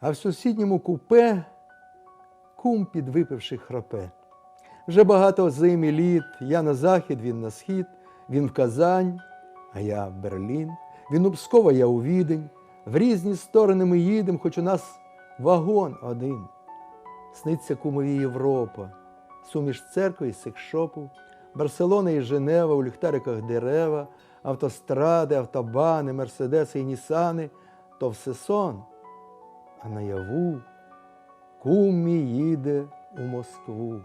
а в сусідньому купе кум підвипивши храпе. Вже багато зим і літ, я на захід, він на схід, він в Казань, а я в Берлін, він у Пскова, я у Відень. В різні сторони ми їдемо, хоч у нас вагон один. Сниться кумові Європа, суміш церкви і секшопу, Барселона і Женева, у ліхтариках дерева, автостради, автобани, мерседеси і нісани то все сон, а наяву кум мій їде у Москву,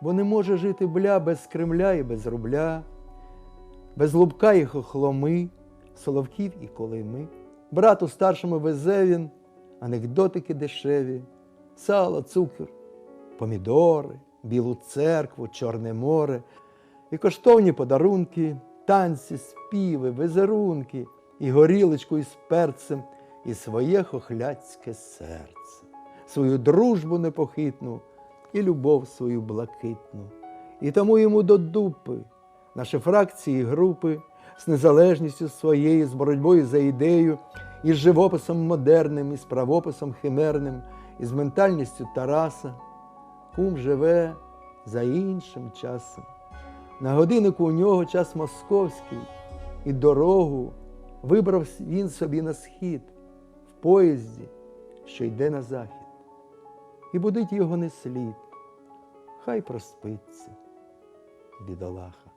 бо не може жити бля без Кремля і без рубля, без лубка і хохломи, соловків і колими. Брату старшому везе він анекдотики дешеві, сало, цукор, помідори, білу церкву, Чорне море, і коштовні подарунки, танці, співи, визерунки, і горілочку із перцем, і своє хохляцьке серце, свою дружбу непохитну і любов свою блакитну. І тому йому до дупи наші фракції і групи з незалежністю своєю, з боротьбою за ідею, із живописом модерним, із правописом химерним, із ментальністю Тараса. Кум живе за іншим часом. На годиннику у нього час московський, і дорогу вибрав він собі на схід поїзді, що йде на захід. І будить його не слід, хай проспиться, бідолаха.